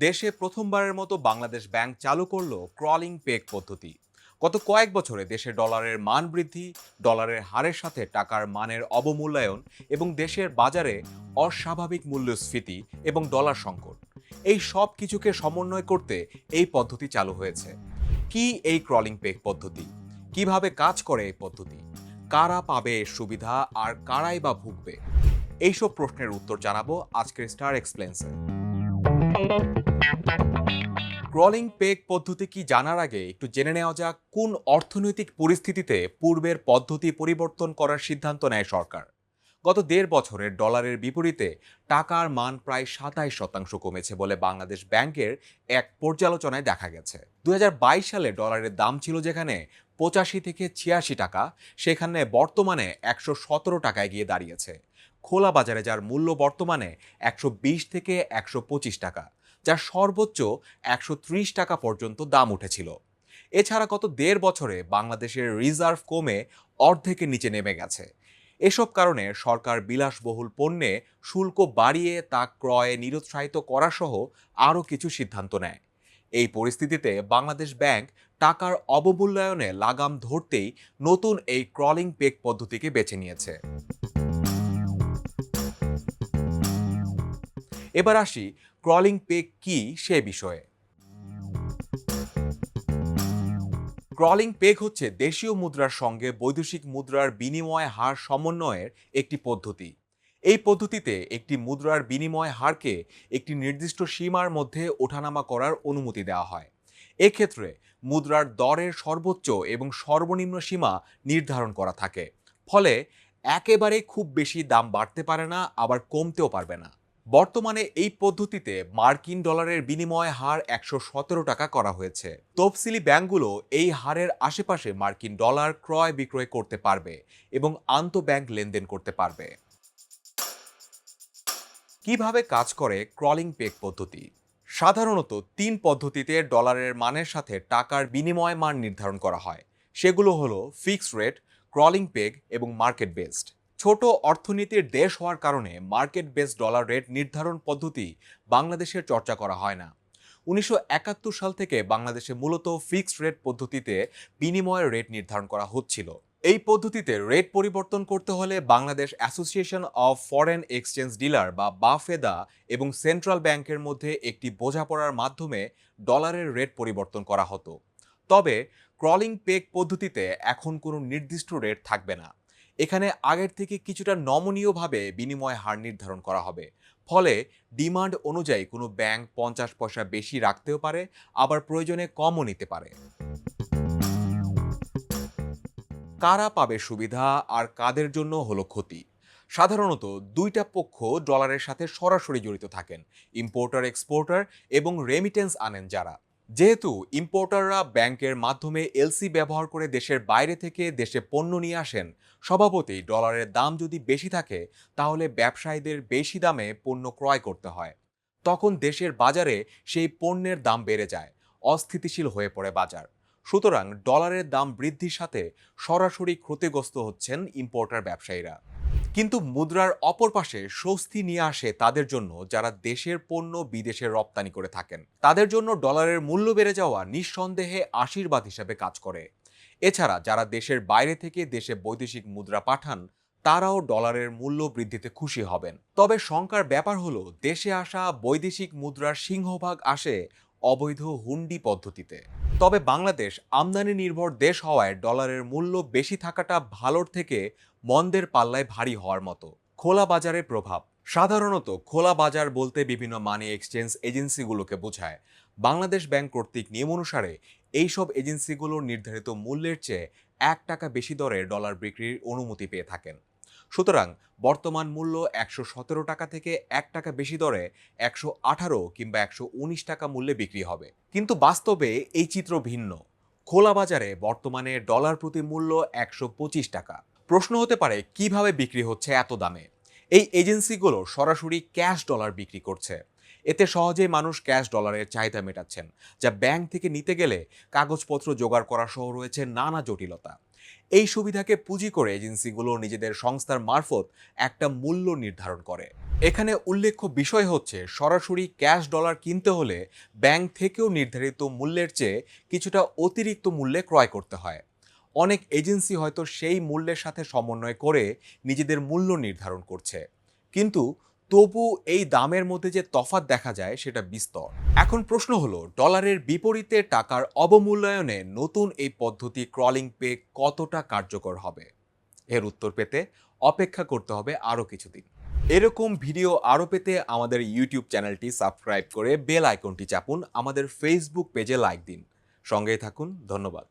দেশে প্রথমবারের মতো বাংলাদেশ ব্যাংক চালু করল ক্রলিং পেক পদ্ধতি। গত কয়েক বছরে দেশে ডলারের মান বৃদ্ধি, ডলারের হারের সাথে টাকার মানের অবমূল্যায়ন এবং দেশের বাজারে অস্বাভাবিক মূল্যস্ফীতি এবং ডলার সংকট। এই সব কিছুকে সমন্বয় করতে এই পদ্ধতি চালু হয়েছে। কি এই ক্রলিং পেক পদ্ধতি? কীভাবে কাজ করে এই পদ্ধতি? কারা পাবে সুবিধা আর কারাই বা ভুগবে? এইসব প্রশ্নের উত্তর জানাব আজকের স্টার এক্সপ্লেন্সে ক্রলিং পেক পদ্ধতি কি জানার আগে একটু জেনে নেওয়া যাক, কোন অর্থনৈতিক পরিস্থিতিতে পূর্বের পদ্ধতি পরিবর্তন করার সিদ্ধান্ত নেয় সরকার? গত দেড় বছরে ডলারের বিপরীতে টাকার মান প্রায় সাতাইশ শতাংশ কমেছে বলে বাংলাদেশ ব্যাংকের এক পর্যালোচনায় দেখা গেছে। দু হাজার বাইশ সালে ডলারের দাম ছিল যেখানে পঁচাশি থেকে ছিয়াশি টাকা, সেখানে বর্তমানে একশো সতেরো টাকায় গিয়ে দাঁড়িয়েছে। খোলা বাজারে যার মূল্য বর্তমানে একশো বিশ থেকে একশো পঁচিশ টাকা। যার সর্বোচ্চ একশো ত্রিশ টাকা পর্যন্ত দাম উঠেছিল। এছাড়া গত দেড় বছরে বাংলাদেশের রিজার্ভ কমে অর্ধেকের নিচে নেমে গেছে। এসব কারণে সরকার বিলাসবহুল পণ্যে শুল্ক বাড়িয়ে তা ক্রয়ে নিরুৎসাহিত করা সহ আরও কিছু সিদ্ধান্ত নেয়। এই পরিস্থিতিতে বাংলাদেশ ব্যাংক টাকার অবমূল্যায়নে লাগাম ধরতেই নতুন এই ক্রলিং পেক পদ্ধতিকে বেছে নিয়েছে। এবার আসি ক্রলিং পেক কি সে বিষয়ে? ক্রলিং পেগ হচ্ছে দেশীয় মুদ্রার সঙ্গে বৈদেশিক মুদ্রার বিনিময় হার সমন্বয়ের একটি পদ্ধতি। এই পদ্ধতিতে একটি মুদ্রার বিনিময় হারকে একটি নির্দিষ্ট সীমার মধ্যে ওঠানামা করার অনুমতি দেওয়া হয়। এক্ষেত্রে মুদ্রার দরের সর্বোচ্চ এবং সর্বনিম্ন সীমা নির্ধারণ করা থাকে। ফলে একেবারে খুব বেশি দাম বাড়তে পারে না, আবার কমতেও পারবে না। বর্তমানে এই পদ্ধতিতে মার্কিন ডলারের বিনিময় হার একশো সতেরো টাকা করা হয়েছে। তফসিলি ব্যাংকগুলো এই হারের আশেপাশে মার্কিন ডলার ক্রয় বিক্রয় করতে পারবে এবং আন্তঃব্যাংক লেনদেন করতে পারবে। কীভাবে কাজ করে ক্রলিং পেক পদ্ধতি? সাধারণত তিন পদ্ধতিতে ডলারের মানের সাথে টাকার বিনিময় মান নির্ধারণ করা হয়। সেগুলো হলো ফিক্সড রেট, ক্রলিং পেগ এবং মার্কেট বেসড। ছোট অর্থনীতির দেশ হওয়ার কারণে মার্কেট বেস ডলার রেট নির্ধারণ পদ্ধতি বাংলাদেশের চর্চা করা হয় না। উনিশশো একাত্তর সাল থেকে বাংলাদেশে মূলত ফিক্সড রেট পদ্ধতিতে বিনিময়ের রেট নির্ধারণ করা হচ্ছিল। এই পদ্ধতিতে রেট পরিবর্তন করতে হলে Bangladesh association of foreign exchange dealer বা বাফেদা এবং সেন্ট্রাল ব্যাংকের মধ্যে একটি বোঝাপড়ার মাধ্যমে ডলারের রেট পরিবর্তন করা হতো। তবে ক্রলিং পেক পদ্ধতিতে এখন কোনো নির্দিষ্ট রেট থাকবে না। এখানে আগের থেকে কিছুটা নমনীয়ভাবে বিনিময় হার নির্ধারণ করা হবে। ফলে ডিমান্ড অনুযায়ী কোনো ব্যাংক পঞ্চাশ পয়সা বেশি রাখতেও পারে, আবার প্রয়োজনে কমও নিতে পারে। কারা পাবে সুবিধা আর কাদের জন্য হলো ক্ষতি? সাধারণত দুইটা পক্ষ ডলারের সাথে সরাসরি জড়িত থাকেন ইম্পোর্টার এক্সপোর্টার এবং রেমিটেন্স আনেন যারা। যেহেতু ইম্পোর্টাররা ব্যাংকের মাধ্যমে এলসি ব্যবহার করে দেশের বাইরে থেকে দেশে পণ্য নিয়ে আসেন, স্বভাবতই ডলারের দাম যদি বেশি থাকে, তাহলে ব্যবসায়ীদের বেশি দামে পণ্য ক্রয় করতে হয়। তখন দেশের বাজারে সেই পণ্যের দাম বেড়ে যায়, অস্থিতিশীল হয়ে পড়ে বাজার। সুতরাং ডলারের দাম বৃদ্ধির সাথে সরাসরি ক্ষতিগ্রস্ত হচ্ছেন ইম্পোর্টার ব্যবসায়ীরা। কিন্তু মুদ্রার অপর পাশে স্বস্তি নিয়ে আসে তাদের জন্য যারা দেশের পণ্য বিদেশে রপ্তানি করে থাকেন। তাদের জন্য ডলারের মূল্য বেড়ে যাওয়া নিঃসন্দেহে আশীর্বাদ হিসেবে কাজ করে। এছাড়া যারা দেশের বাইরে থেকে দেশে বৈদেশিক মুদ্রা পাঠান, তারাও ডলারের মূল্য বৃদ্ধিতে খুশি হবেন। তবে শঙ্কার ব্যাপার হলো, দেশে আসা বৈদেশিক মুদ্রার সিংহভাগ আসে অবৈধ হুন্ডি পদ্ধতিতে। তবে বাংলাদেশ আমদানি নির্ভর দেশ হওয়ায় ডলারের মূল্য বেশি থাকাটা ভালোর থেকে মন্দের পাল্লায় ভারী হওয়ার মতো। খোলা বাজারের প্রভাব। সাধারণত খোলা বাজার বলতে বিভিন্ন মানি এক্সচেঞ্জ এজেন্সিগুলোকে বোঝায়। বাংলাদেশ ব্যাংক কর্তৃক নিয়ম অনুসারে এইসব এজেন্সিগুলোর নির্ধারিত মূল্যের চেয়ে এক টাকা বেশি দরে ডলার বিক্রির অনুমতি পেয়ে থাকেন। সুতরাং বর্তমান মূল্য একশো সতেরো টাকা থেকে এক টাকা বেশি দরে একশো আঠারো কিংবা একশো উনিশ টাকা মূল্যে বিক্রি হবে। কিন্তু বাস্তবে এই চিত্র ভিন্ন। খোলা বাজারে বর্তমানে ডলার প্রতি মূল্য একশো পঁচিশ টাকা। প্রশ্ন হতে পারে, কীভাবে বিক্রি হচ্ছে এত দামে? এই এজেন্সিগুলো সরাসরি ক্যাশ ডলার বিক্রি করছে। এতে সহজেই মানুষ ক্যাশ ডলারের চাহিদা মেটাচ্ছেন, যা ব্যাংক থেকে নিতে গেলে কাগজপত্র জোগাড় করা সহ রয়েছে নানা জটিলতা। এই সুবিধাকে পুঁজি করে এজেন্সিগুলো নিজেদের সংস্থার মারফত একটা মূল্য নির্ধারণ করে। এখানে উল্লেখ্য বিষয় হচ্ছে, সরাসরি ক্যাশ ডলার কিনতে হলে ব্যাংক থেকেও নির্ধারিত মূল্যের চেয়ে কিছুটা অতিরিক্ত মূল্যে ক্রয় করতে হয়। অনেক এজেন্সি হয়তো সেই মূল্যের সাথে সমন্বয় করে নিজেদের মূল্য নির্ধারণ করছে। কিন্তু তবু এই দামের মধ্যে যে তফাৎ দেখা যায়, সেটা বিস্তর। এখন প্রশ্ন হলো, ডলারের বিপরীতে টাকার অবমূল্যায়নে নতুন এই পদ্ধতি ক্রলিং পে কতটা কার্যকর হবে? এর উত্তর পেতে অপেক্ষা করতে হবে আরও কিছুদিন। এরকম ভিডিও আরও পেতে আমাদের ইউটিউব চ্যানেলটি সাবস্ক্রাইব করে বেল আইকনটি চাপুন, আমাদের ফেসবুক পেজে লাইক দিন। সঙ্গেই থাকুন, ধন্যবাদ।